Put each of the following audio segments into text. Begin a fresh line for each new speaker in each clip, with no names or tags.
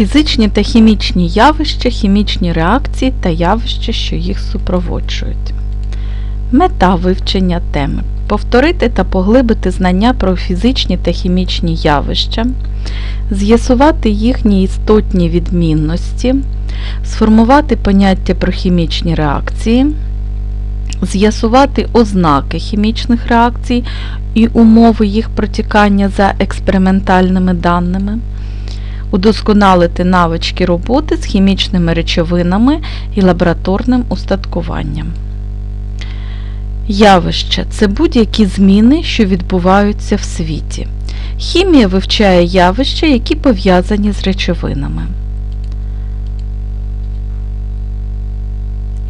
Фізичні та хімічні явища, хімічні реакції та явища, що їх супроводжують. Мета вивчення теми повторити та поглибити знання про фізичні та хімічні явища, з'ясувати їхні істотні відмінності, сформувати поняття про хімічні реакції, з'ясувати ознаки хімічних реакцій і умови їх протікання за експериментальними даними, удосконалити навички роботи з хімічними речовинами і лабораторним устаткуванням. Явище це будь-які зміни, що відбуваються в світі. Хімія вивчає явища, які пов'язані з речовинами.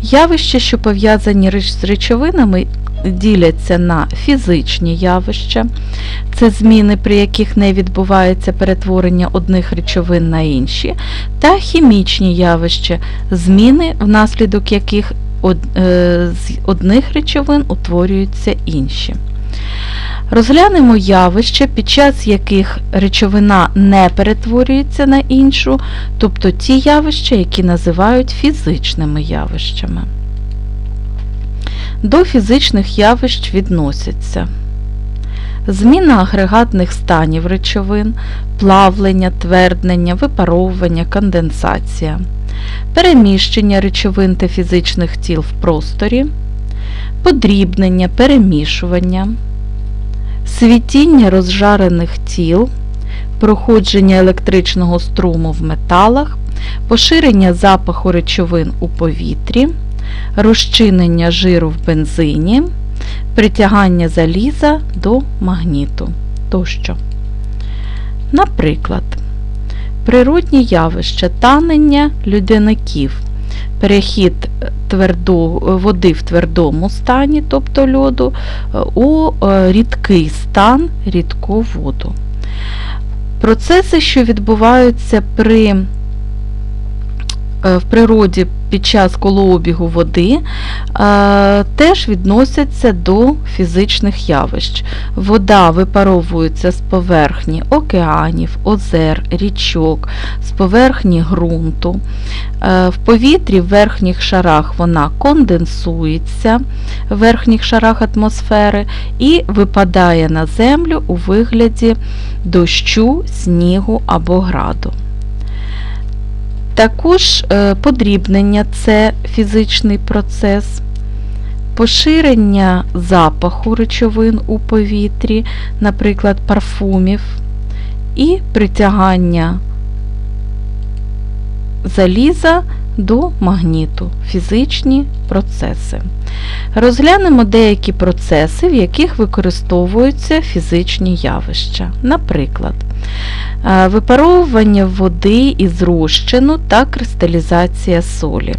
Явища, що пов'язані з речовинами, діляться на фізичні явища, це зміни, при яких не відбувається перетворення одних речовин на інші, та хімічні явища, зміни, внаслідок яких е, з одних речовин утворюються інші. Розглянемо явища, під час яких речовина не перетворюється на іншу, тобто ті явища, які називають фізичними явищами. До фізичних явищ відносяться зміна агрегатних станів речовин, плавлення, тверднення, випаровування, конденсація, переміщення речовин та фізичних тіл в просторі, подрібнення, перемішування, світіння розжарених тіл, проходження електричного струму в металах, поширення запаху речовин у повітрі, розчинення жиру в бензині, притягання заліза до магніту тощо. Наприклад, природні явища танення людяників, перехід твердо, води в твердому стані, тобто льоду, у е, рідкий стан рідку воду. Процеси, що відбуваються при, е, в природі під час колообігу води, е, теж відносяться до фізичних явищ. Вода випаровується з поверхні океанів, озер, річок, з поверхні ґрунту. Е, В повітрі в верхніх шарах вона конденсується в верхніх шарах атмосфери і випадає на землю у вигляді дощу, снігу або граду. Також е, подрібнення це фізичний процес, поширення запаху речовин у повітрі, наприклад, парфумів, і притягання заліза до магніту, фізичні процеси. Розглянемо деякі процеси, в яких використовуються фізичні явища. Наприклад, випаровування води із розчину та кристалізація солі.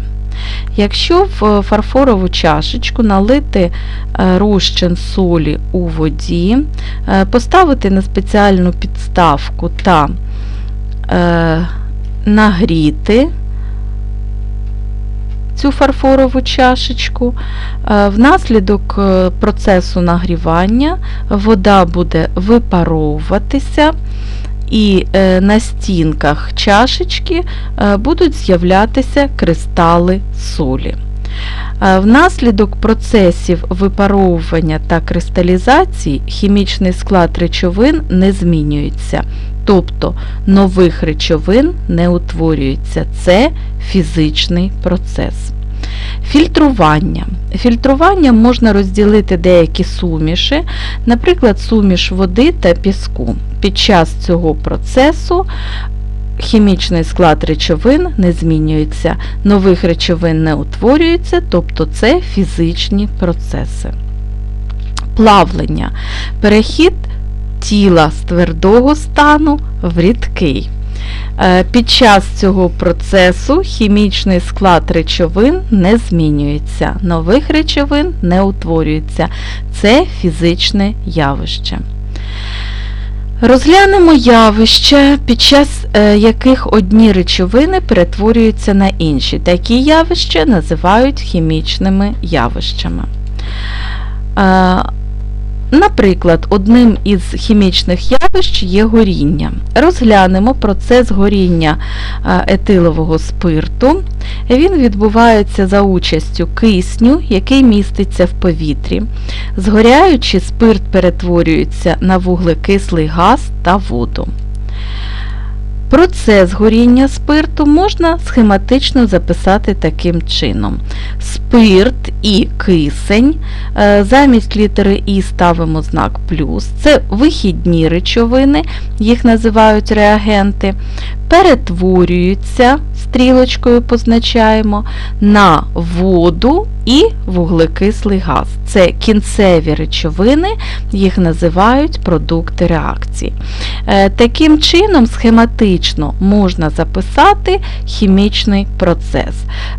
Якщо в фарфорову чашечку налити е, розчин солі у воді, е, поставити на спеціальну підставку та е, нагріти цю фарфорову чашечку, е, внаслідок е, процесу нагрівання вода буде випаровуватися і е, на стінках чашечки будуть з'являтися кристали солі. Е, Внаслідок процесів випаровування та кристалізації хімічний склад речовин не змінюється, тобто нових речовин не утворюється. Це фізичний процес. Фільтрування. Фільтруванням можна розділити деякі суміші, наприклад, суміш води та піску. Під час цього процесу хімічний склад речовин не змінюється, нових речовин не утворюється, тобто це фізичні процеси. Плавлення. Перехід тіла з твердого стану в рідкий. Е, Під час цього процесу хімічний склад речовин не змінюється, нових речовин не утворюється. Це фізичне явище. Розглянемо явища, під час е, яких одні речовини перетворюються на інші. Такі явища називають хімічними явищами. Наприклад, одним із хімічних явищ є горіння. Розглянемо процес горіння е, етилового спирту. Він відбувається за участю кисню, який міститься в повітрі. Згоряючи, спирт перетворюється на вуглекислий газ та воду. Процес горіння спирту можна схематично записати таким чином. Спирт і кисень, е, замість літери І ставимо знак плюс, це вихідні речовини, їх називають реагенти, перетворюються, стрілочкою позначаємо, на воду і вуглекислий газ. Це кінцеві речовини, їх називають продукти реакції. Е, Таким чином, схематично можна записати хімічний процес.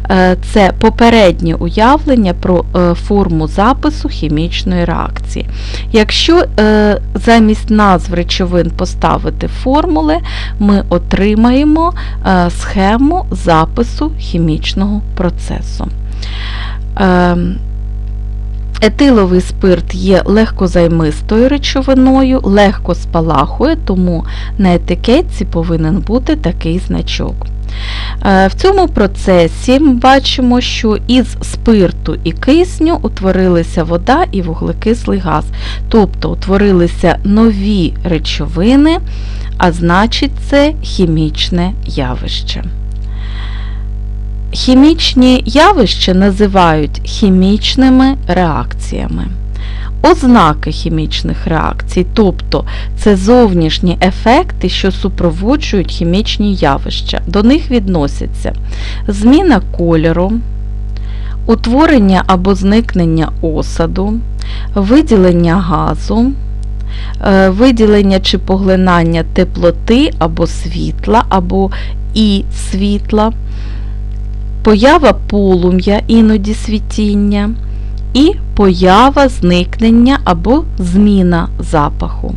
Е, Це попереднє уявлення про е, форму запису хімічної реакції. Якщо замість назв речовин поставити формули, ми отримаємо е, схему запису хімічного процесу. Ем, Етиловий спирт є легкозаймистою речовиною, легко спалахує, тому на етикетці повинен бути такий значок. Е, В цьому процесі ми бачимо, що із спирту і кисню утворилися вода і вуглекислий газ, тобто утворилися нові речовини, а значить це хімічне явище. Хімічні явища називають хімічними реакціями. Ознаки хімічних реакцій, тобто це зовнішні ефекти, що супроводжують хімічні явища. До них відносяться зміна кольору, утворення або зникнення осаду, виділення газу, е, виділення чи поглинання теплоти або світла, або і світла поява полум'я, іноді світіння, і поява зникнення або зміна запаху.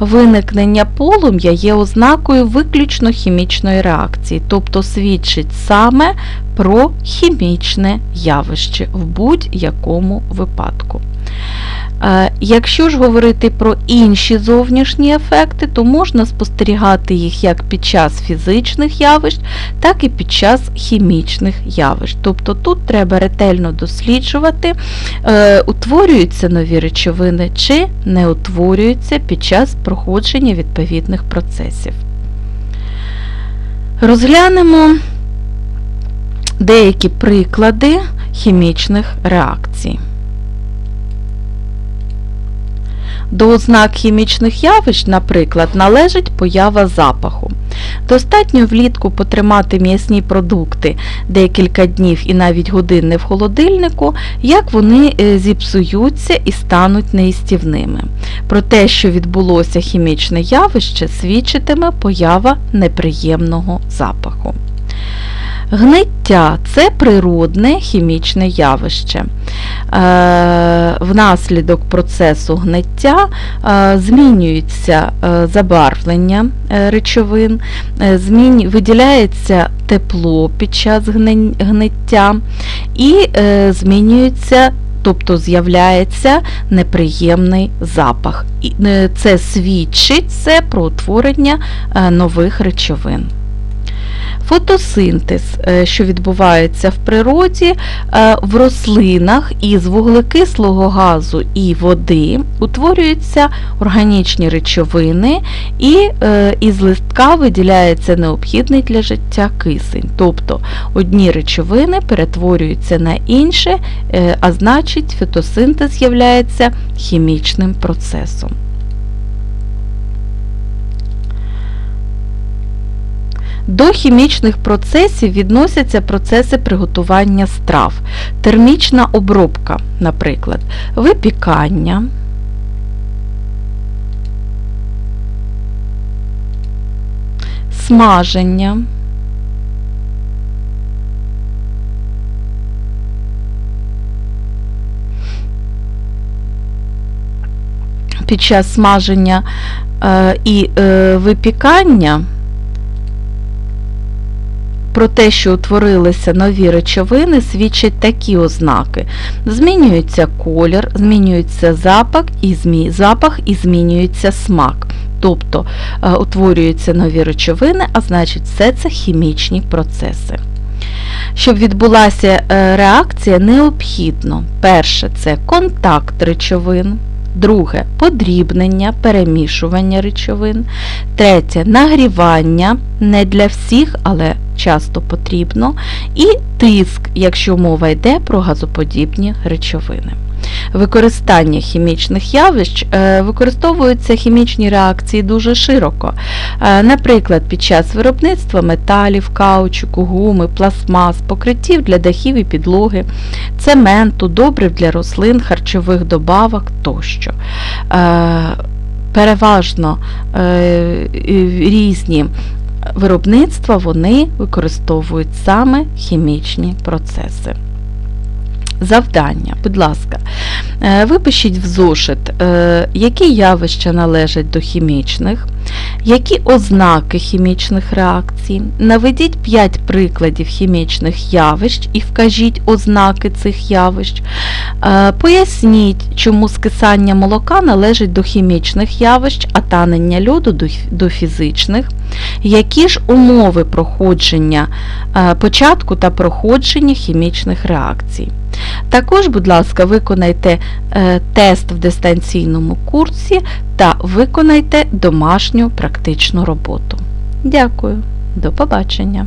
Виникнення полум'я є ознакою виключно хімічної реакції, тобто свідчить саме про хімічне явище в будь-якому випадку. Е, Якщо ж говорити про інші зовнішні ефекти, то можна спостерігати їх як під час фізичних явищ, так і під час хімічних явищ. Тобто тут треба ретельно досліджувати, е, утворюються нові речовини чи не утворюються під час проходження відповідних процесів. Розглянемо деякі приклади хімічних реакцій. До ознак хімічних явищ, наприклад, належить поява запаху. Достатньо влітку потримати м'ясні продукти декілька днів і навіть години в холодильнику, як вони е, зіпсуються і стануть неїстівними. Про те, що відбулося хімічне явище, свідчитиме поява неприємного запаху. Гниття це природне хімічне явище. Е, Внаслідок процесу гниття е, змінюється е, забарвлення речовин, виділяється тепло під час гниття і змінюється Тобто з'являється неприємний запах. Це свідчить це про утворення нових речовин. Фотосинтез, е, що відбувається в природі, е, в рослинах із вуглекислого газу і води утворюються органічні речовини, і е, із листка виділяється необхідний для життя кисень. Тобто одні речовини перетворюються на інші, а значить фотосинтез є хімічним процесом. До хімічних процесів відносяться процеси приготування страв, термічна обробка, наприклад, випікання, смаження, під час смаження е, і е, випікання про те, що утворилися нові речовини, свідчать такі ознаки. Змінюється колір, змінюється запах і, змі... запах і змінюється смак. Тобто е, утворюються нові речовини, а значить все це хімічні процеси. Щоб відбулася е, реакція, необхідно перше це контакт речовин, друге подрібнення, перемішування речовин, третє нагрівання не для всіх, але часто потрібно, і тиск, якщо мова йде про газоподібні речовини. Використання хімічних явищ е, використовуються хімічні реакції дуже широко. Е, Наприклад, під час виробництва металів, каучуку, гуми, пластмас, покриттів для дахів і підлоги, цементу, добрив для рослин, харчових добавок тощо. Е, Переважно різні виробництва вони використовують саме хімічні процеси. Завдання, будь ласка, е, випишіть в зошит, е, які явища належать до хімічних, які ознаки хімічних реакцій. Наведіть 5 прикладів хімічних явищ і вкажіть ознаки цих явищ. Е, Поясніть, чому скисання молока належить до хімічних явищ, а танення льоду до фізичних. Які ж умови проходження е, початку та проходження хімічних реакцій? Також, будь ласка, виконайте е, тест в дистанційному курсі та виконайте домашню практичну роботу. Дякую, до побачення!